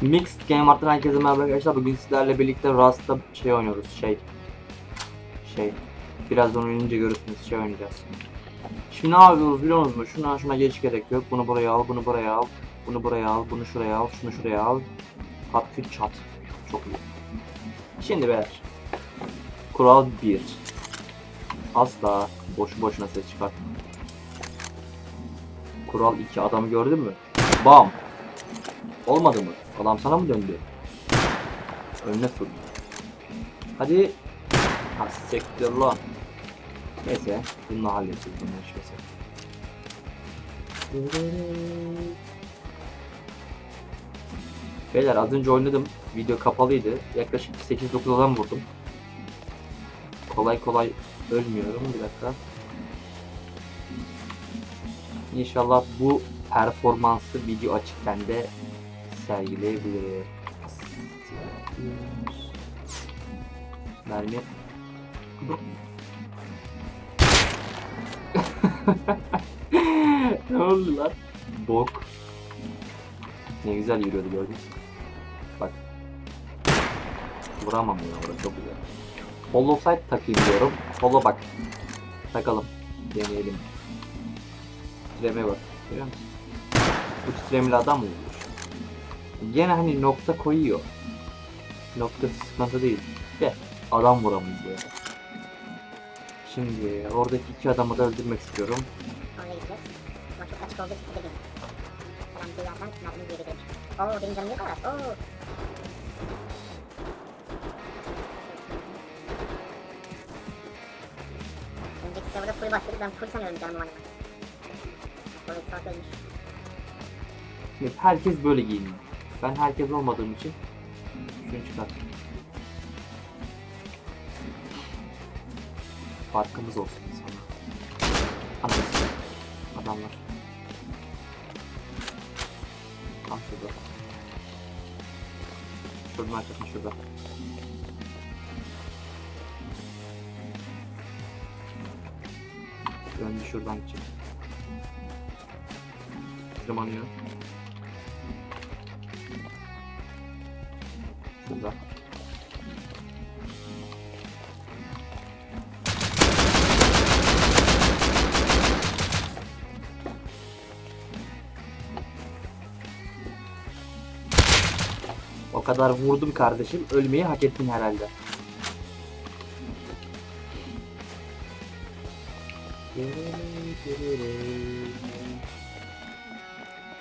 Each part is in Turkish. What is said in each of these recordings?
Mixed Game Art'tan herkese merhaba arkadaşlar. Bugün sizlerle birlikte Rust'ta şey oynuyoruz. Şey. Şey. Birazdan oynayınca görürsünüz. Şey oynayacağız. Şimdi ne yapıyoruz biliyor musunuz? Şuna şuna geç gerek yok. Bunu buraya al, bunu buraya al. Bunu buraya al, bunu şuraya al, şunu şuraya al. Kat küt çat. Çok iyi. Şimdi beyler. Kural 1. Asla boşu boşuna ses çıkartma. Kural 2. Adamı gördün mü? Bam. Olmadı mı? Adam sana mı döndü? Önüne sürdü. Hadi. Ha siktir lan. Neyse. Bunu halledeceğiz. Bunu yaşıyorsa. Beyler az önce oynadım. Video kapalıydı. Yaklaşık 8-9 adam vurdum. Kolay kolay ölmüyorum. Bir dakika. İnşallah bu performansı video açıkken de sergileyebilir. Mermi. ne oldu lan? Bok. Ne güzel yürüyordu gördün mü? Bak. Vuramam ya orası çok güzel. Hollow side takayım diyorum. Hollow bak. Takalım. Deneyelim. Titremeye bak. Görüyor musun? Bu titremeli adam mı? Gene hani nokta koyuyor. Noktası sıkıntı değil. De adam vuramayız ya. Şimdi oradaki iki adamı da öldürmek istiyorum. Oraya gideceğiz. Ama çok açık olduğu için gidelim. Hemen bir yerden mermi geri gelir. Oo benim canım yok kadar. Oo. Önceki serverda full başladık. Ben full sanıyorum canım o an. Oradaki salak ölmüş. Şimdi herkes böyle giyiniyor. Ben herkes olmadığım için şunu çıkarttım. Farkımız olsun sana. Anlasın. Adamlar. Tam şurada. Şuradan arkasına şurada. Önce şuradan çık. Tırmanıyor. Şurada. O kadar vurdum kardeşim. Ölmeyi hak ettin herhalde.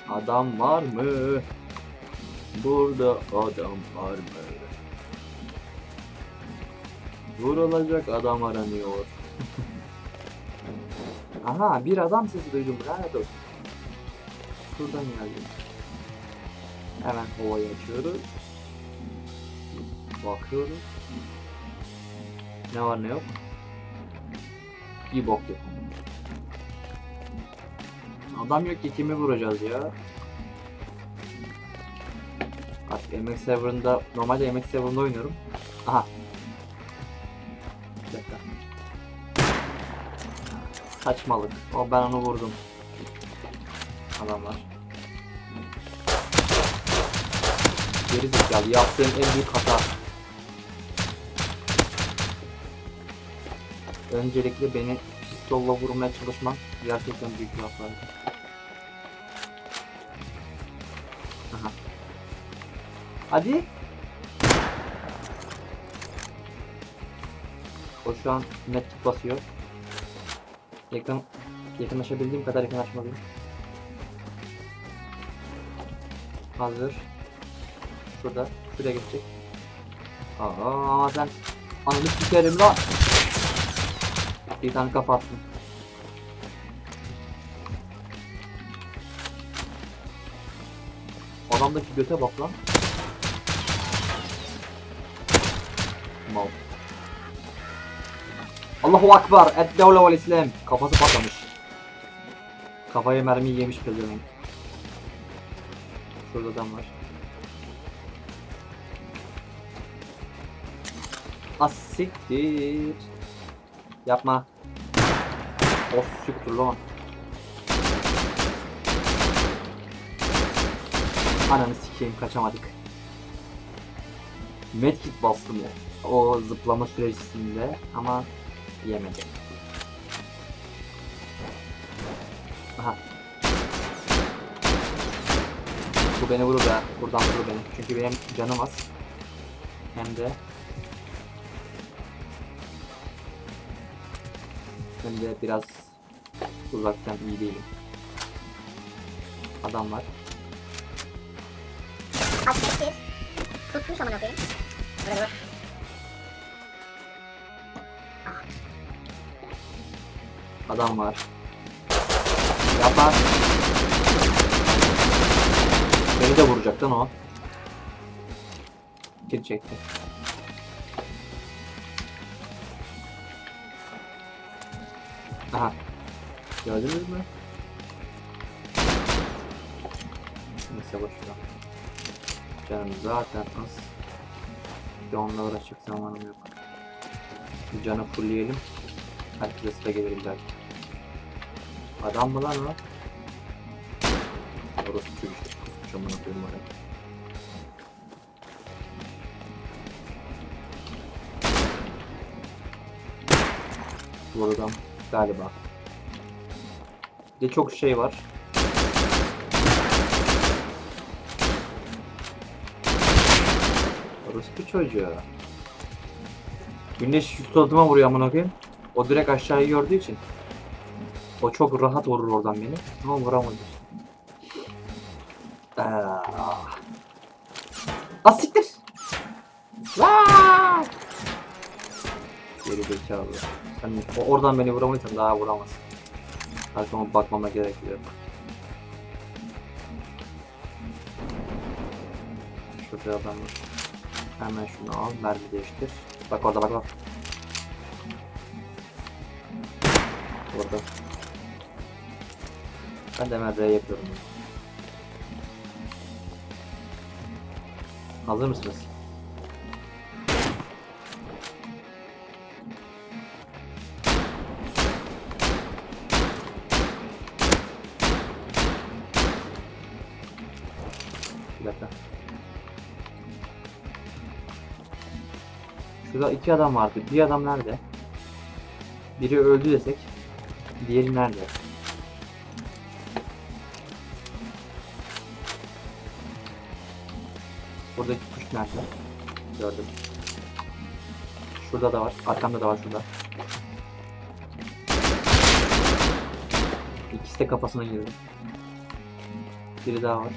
Adam var mı? Burada adam var mı? Vurulacak adam aranıyor. Aha bir adam sesi duydum. Lanet olsun. Şuradan geldi. Hemen havayı açıyoruz. Bakıyoruz. Ne var ne yok. Bir bok yok. Adam yok ki kimi vuracağız ya? MX Server'ında normalde MX Server'ında oynuyorum. Aha. Bir dakika. Saçmalık. O ben onu vurdum. Adamlar. Geri zekalı yaptığım en büyük hata. Öncelikle beni pistolla vurmaya çalışman gerçekten büyük bir hataydı. Aha. Hadi. O şu an tık basıyor. Yakın yakınlaşabildiğim kadar yakınlaşmalıyım. Hazır. Şurada. Şuraya geçecek. Aa ama sen ananı sikerim lan. Bir tane kafa attım. Adamdaki göte bak lan. Mal. Allahu Akbar. Et devle vel İslam. Kafası patlamış. Kafaya mermi yemiş pezevenk. Şurada adam var. Asiktir. Yapma. O siktir lan. Ananı sikeyim kaçamadık. Medkit bastım o zıplama sürecinde ama yemedi. Aha. Bu beni vurur ya. Buradan vurur beni. Çünkü benim canım az. Hem de hem de biraz uzaktan iyi değilim. Adam var. Açık Tutmuş amına koyayım. Böyle bak. Adam var. Yapar. Beni de vuracak lan o. Geri çekti. Aha. Gördünüz mü? Neyse boşver. Canım zaten az. Bir onunla uğraşacak zamanım yok. Bir canı fullleyelim. Herkese sıra gelir illa ki. Adam mı lan o? Orası çocuk amına koyayım oraya. Bu adam galiba. Bir de çok şey var. Bir çocuğu. Güneş suratıma vuruyor amına koyayım. O direkt aşağıyı gördüğü için. O çok rahat vurur oradan beni. Ama vuramadı. Ah. Ah siktir. Vaa! Geri zekalı. Sen oradan beni vuramadıysan daha vuramazsın. Arkama bakmama gerek yok. Şurada adam var. Hemen şunu al, mermi değiştir. Bak orada bak bak. Orada. Ben de hemen R yapıyorum. Hazır mısınız? Bir dakika. Şurada iki adam vardı. Bir adam nerede? Biri öldü desek. Diğeri nerede? Buradaki kuş nerede? Gördüm. Şurada da var. Arkamda da var şurada. İkisi de kafasına girdi. Biri daha var.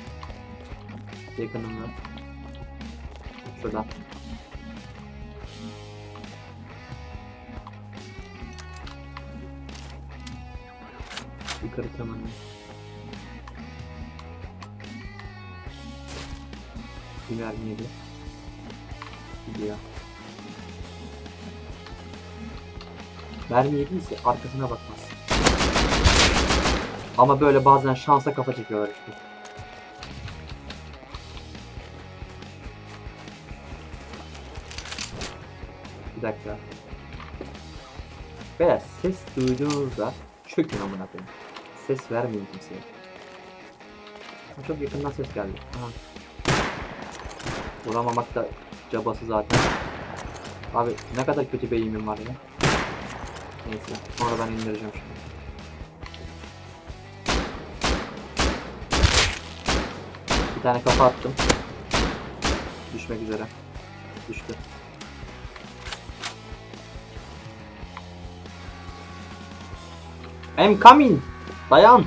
Yakınımda. Şurada. Yukarı tırmanıyor. Bir mermi yedi. Gidiyor. Mermi yediyse arkasına bakmaz. Ama böyle bazen şansa kafa çekiyorlar işte. Bir dakika. Beyler ses duyduğunuzda çökün amına koyayım. Ses vermeyin kimseye. Çok yakından ses geldi. Aha. Vuramamak da cabası zaten. Abi ne kadar kötü bir eğimim var ya. Neyse sonra ben indireceğim şimdi. Bir tane kafa attım. Düşmek üzere. Düştü. I'm coming. Dayan.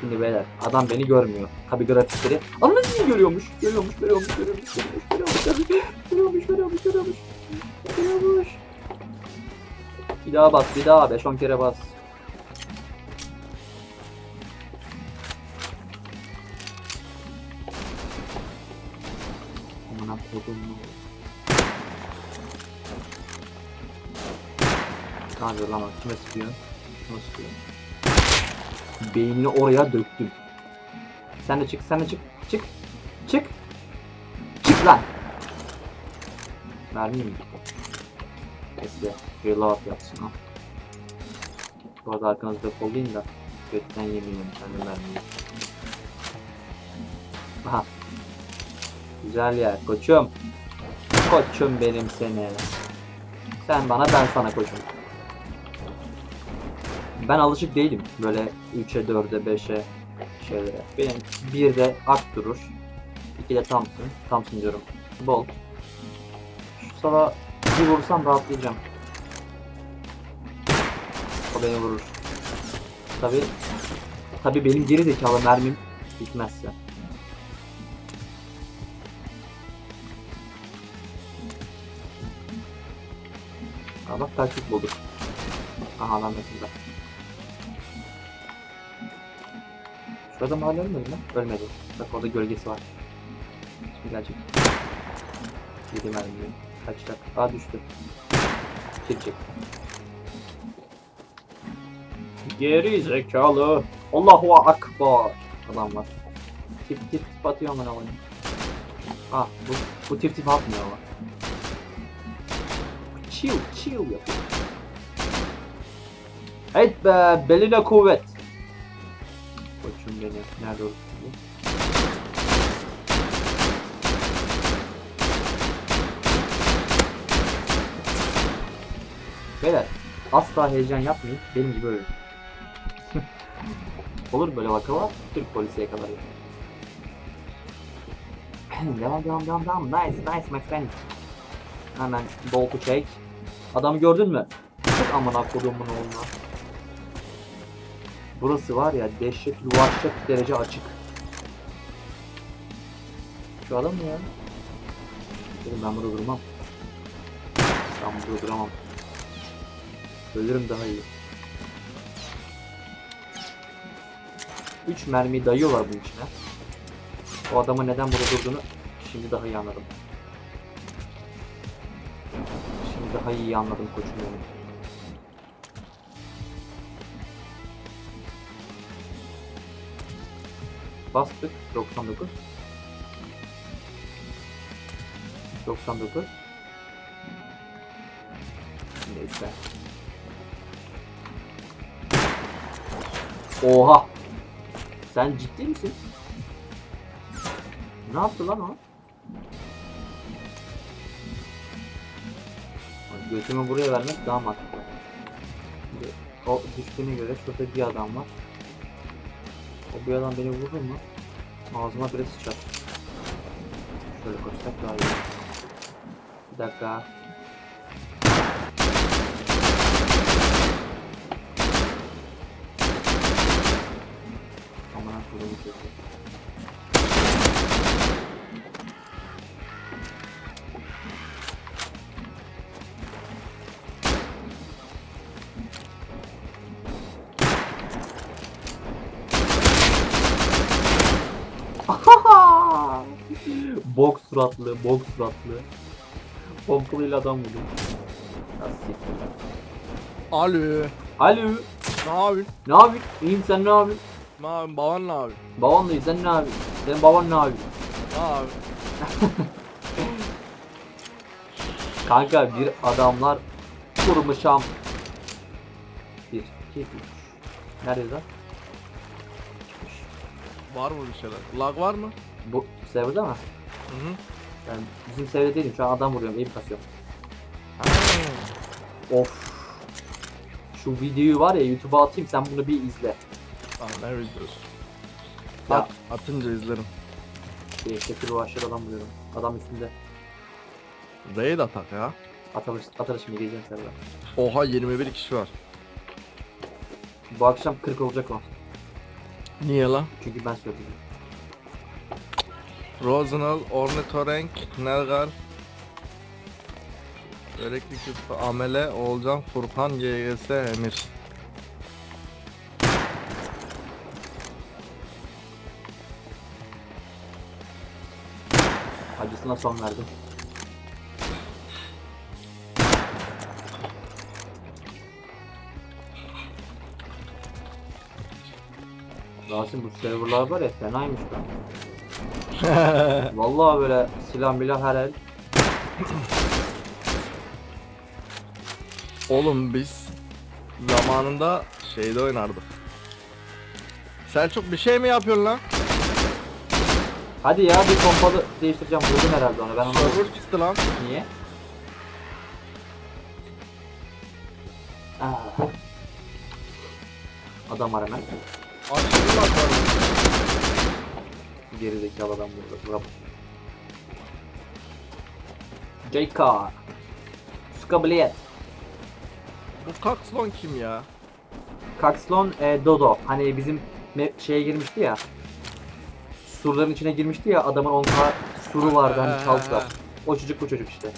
Şimdi beyler adam beni görmüyor. Tabi grafikleri. Ama nasıl görüyormuş? Görüyormuş, görüyormuş, görüyormuş, görüyormuş, görüyormuş, görüyormuş, görüyormuş, görüyormuş, görüyormuş. Bir daha bas, bir daha 5-10 kere bas. Amına kodum. Yapıyor lan? Kime sıkıyor? Kime sıkıyor? Beynini oraya döktüm. Sen de çık, sen de çık. Çık. Çık. Çık lan. Mermi mi gitti? Neyse. Reload yapsın ha. Bu arada arkanızda kollayın da Götten yemiyorum sen de mermiyi. Aha. Güzel yer koçum. Koçum benim seni. Sen bana ben sana koçum. Ben alışık değilim böyle 3'e 4'e 5'e şeylere. Benim 1'de ak durur. 2'de Thompson. Thompson diyorum. Bolt. Şu sala bir vursam rahatlayacağım. O beni vurur. Tabi tabi benim geri zekalı mermim bitmezse. Aa bak taktik bulduk. Aha lan mesela. Şu adam hala ölmedi mi? Ölmedi. Bak orada gölgesi var. Şimdi gelecek. Yedi mermi. Kaçacak. Aa düştü. Çekecek. Geri zekalı. Allahu akbar. Adam var. Tip tip tip atıyor amına koyayım. Ah bu, bu tip tip atmıyor ama. Chill chill yapıyor. Evet be beline kuvvet. Beni. Nerede olsun? Beyler asla heyecan yapmayın. Benim gibi ölün. Olur böyle vakalar. Türk polisi yakalarıyor. devam devam devam devam. Nice nice my friend. Hemen boltu çek. Adamı gördün mü? Çok amına kodumun oğluna. Burası var ya dehşet yuvarlak derece açık. Şu adam mı ya? Dedim ben burada durmam. Ben burada duramam. Ölürüm daha iyi. 3 mermiyi dayıyorlar bunun içine. O adamın neden burada durduğunu şimdi daha iyi anladım. Şimdi daha iyi anladım koçum benim. Bastık 99. 99. Neyse. Oha. Sen ciddi misin? Ne yaptı lan o? Götümü buraya vermek daha mantıklı. O düştüğüne göre şurada bir adam var. O bir adam beni vurur mu? Ağzıma bile sıçar. Şöyle koşsak daha iyi. Bir dakika. Aman koyayım çocuğu. bok suratlı, bok suratlı. Pompalıyla adam vurdu. Alo. Alo, Ne yapıyorsun? ne yapıyorsun? İyiyim sen ne yapıyorsun? Ne yapıyorsun? Baban ne yapıyor? Baban da iyi, sen ne yapıyorsun? Senin baban ne yapıyor? Ne yapıyor? Kanka bir adamlar vurmuşam. Bir, iki, üç. Nerede lan? Var mı bir şeyler? Lag var mı? Bu serverda mı? Hı hı. Ben bizim değilim. Şu an adam vuruyorum. Eğim kasıyorum. Of. Şu videoyu var ya YouTube'a atayım sen bunu bir izle. Tamam ne izliyorsun? Ya. At, atınca izlerim. Şekil o aşağıda adam vuruyorum. Adam üstünde. Raid atak ya. Atılış, atılış şimdi geleceğim server'a. Oha 21 kişi var. Bu akşam 40 olacak o. Niye lan? Çünkü ben söyledim. Rosenal, Ornitorenk, Nergal, Börekli Kütü, Amele, Olcan, Furkan, GGS, Emir. Acısına son verdim. Rasim bu serverlar var ya fenaymış be. Vallahi böyle silah milah her el. Oğlum biz zamanında şeyde oynardık. Selçuk bir şey mi yapıyorsun lan? Hadi ya bir pompalı değiştireceğim. Vurdum herhalde onu. Ben onu Server çıktı lan. Niye? Aa. Adam var hemen. Var. Geri zekalı adam burada. Bura. J-Car. Skabiliyet. Bu Kaxlon kim ya? Kaxlon e, Dodo. Hani bizim şeye girmişti ya. Surların içine girmişti ya adamın 10k suru vardı hani çaldılar. O çocuk bu çocuk işte.